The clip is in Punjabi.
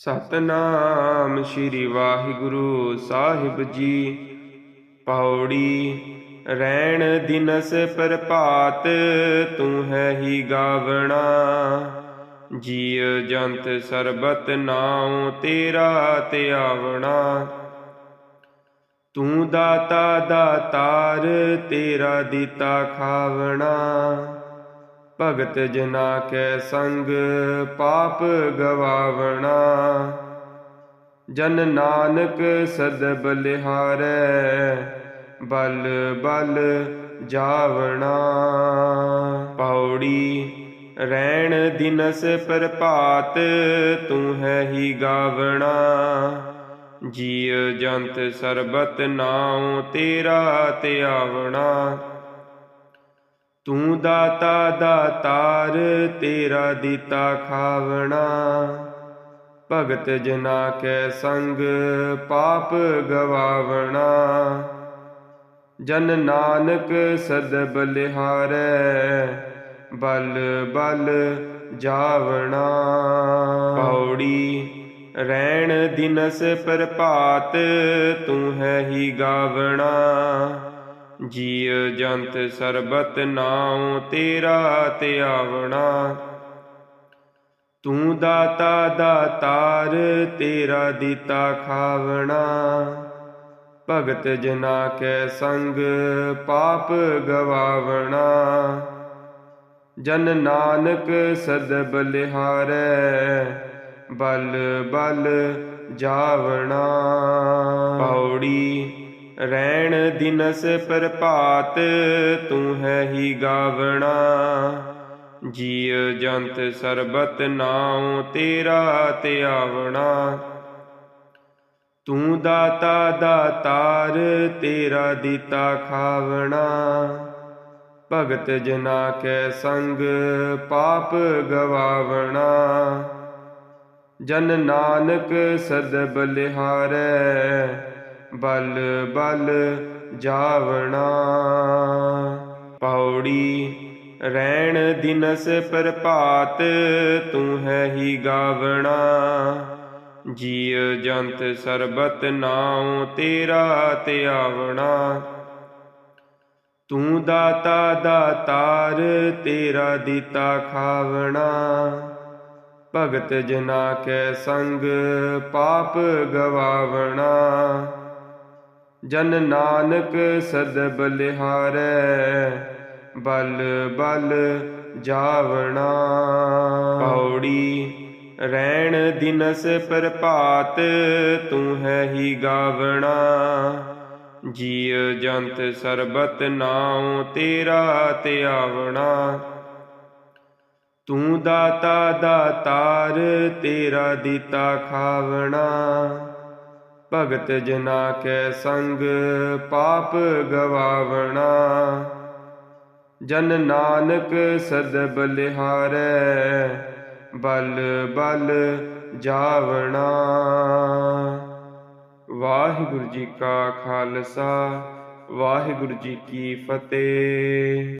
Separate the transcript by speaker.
Speaker 1: ਸਤਨਾਮ ਸ੍ਰੀ ਵਾਹਿਗੁਰੂ ਸਾਹਿਬ ਜੀ। ਪੌੜੀ ਰਹਿਣ ਦਿਨਸ ਪ੍ਰਭਾਤ, ਤੂੰ ਹੈ ਹੀ ਗਾਵਣਾ। ਜੀਵ ਜੰਤ ਸਰਬਤ ਨਾਉ ਤੇਰਾ ਤੇ ਆਵਣਾ। ਤੂੰ ਦਾਤਾ ਦਾਤਾਰ ਤੇਰਾ ਦਿੱਤਾ ਖਾਵਣਾ। ਭਗਤ ਜਨਾ ਕੈ ਸੰਗ ਪਾਪ ਗਵਾਵਣਾ। ਜਨ ਨਾਨਕ ਸਦ ਬਲਿਹਾਰੈ, ਬਲ ਬਲ ਜਾਵਣਾ। ਪੌੜੀ ਰੈਣ ਦਿਨਸ ਪ੍ਰਭਾਤ, ਤੂੰ ਹੈ ਹੀ ਗਾਵਣਾ। ਜੀਵ ਜੰਤ ਸਰਬਤ ਨਾਉ ਤੇਰਾ ਤੇ ਆਵਣਾ। ਤੂੰ ਦਾਤਾ ਦਾਤਾਰ ਤੇਰਾ ਦਿੱਤਾ ਖਾਵਣਾ। ਭਗਤ ਜਨਾ ਕੈ ਸੰਗ, ਪਾਪ ਗਵਾਵਣਾ। ਜਨ ਨਾਨਕ ਸਦ ਬਲਿਹਾਰੈ, ਬਲ ਬਲ ਜਾਵਣਾ। ਪੌੜੀ ਰਹਿਣ ਦਿਨਸ ਪ੍ਰਭਾਤ, ਤੂੰ ਹੈ ਹੀ ਗਾਵਣਾ। ਜੀਵ ਜੰਤ ਸਰਬਤ ਨਾਉ ਤੇਰਾ ਤੇ ਆਵਣਾ। ਤੂੰ ਦਾਤਾ ਦਾਤਾਰ ਤੇਰਾ ਦਿੱਤਾ ਖਾਵਣਾ। ਭਗਤ ਜਨਾ ਕੈ ਸੰਗ ਪਾਪ ਗਵਾਵਣਾ। ਜਨ ਨਾਨਕ ਸਦ ਬਲਿਹਾਰੈ, ਬਲ ਬਲ ਜਾਵਣਾ। ਪੌੜੀ ਰੈਣ ਦਿਨਸ ਪ੍ਰਭਾਤ, ਤੂੰ ਹੈ ਹੀ ਗਾਵਣਾ। ਜੀਵ ਜੰਤ ਸਰਬਤ ਨਾਉ, ਤੇਰਾ ਤੇ ਆਵਣਾ। ਤੂੰ ਦਾਤਾ ਦਾਤਾਰ ਤੇਰਾ ਦਿੱਤਾ ਖਾਵਣਾ। ਭਗਤ ਜਨਾ ਕੈ ਸੰਗ, ਪਾਪ ਗਵਾਵਣਾ। ਜਨ ਨਾਨਕ ਸਦ ਬਲਿਹਾਰੈ ਬਲ ਬਲ ਜਾਵਣਾ। ਪੌੜੀ, ਰਹਿਣ ਦਿਨਸ ਪ੍ਰਭਾਤ, ਤੂੰ ਹੈ ਹੀ ਗਾਵਣਾ। ਜੀਵ ਜੰਤ ਸਰਬਤ ਨਾਉ, ਤੇਰਾ ਤੇ ਆਵਣਾ। ਤੂੰ ਦਾਤਾ ਦਾਤਾਰ ਤੇਰਾ ਦਿੱਤਾ ਖਾਵਣਾ। ਭਗਤ ਜਨਾ ਕੈ ਸੰਗ, ਪਾਪ ਗਵਾਵਣਾ। ਜਨ ਨਾਨਕ ਸਦ ਬਲਿਹਾਰੈ, ਬਲ ਬਲ ਜਾਵਣਾ। ਪੌੜੀ, ਰੈਣ ਦਿਨਸ ਪ੍ਰਭਾਤ, ਤੂੰ ਹੈ ਹੀ ਗਾਵਣਾ। ਜੀਵ ਜੰਤ ਸਰਬਤ ਨਾਉ, ਤੇਰਾ ਤੇ ਆਵਣਾ। ਤੂੰ ਦਾਤਾ ਦਾਤਾਰ ਤੇਰਾ ਦਿੱਤਾ ਖਾਵਣਾ। ਭਗਤ ਜਨਾ ਕੈ ਸੰਗ ਪਾਪ ਗਵਾਵਣਾ। ਜਨ ਨਾਨਕ ਸਦ ਬਲਿਹਾਰੈ, ਬਲ ਬਲ ਜਾਵਣਾ। ਵਾਹਿਗੁਰੂ ਜੀ ਕਾ ਖਾਲਸਾ, ਵਾਹਿਗੁਰੂ ਜੀ ਕੀ ਫਤਿਹ।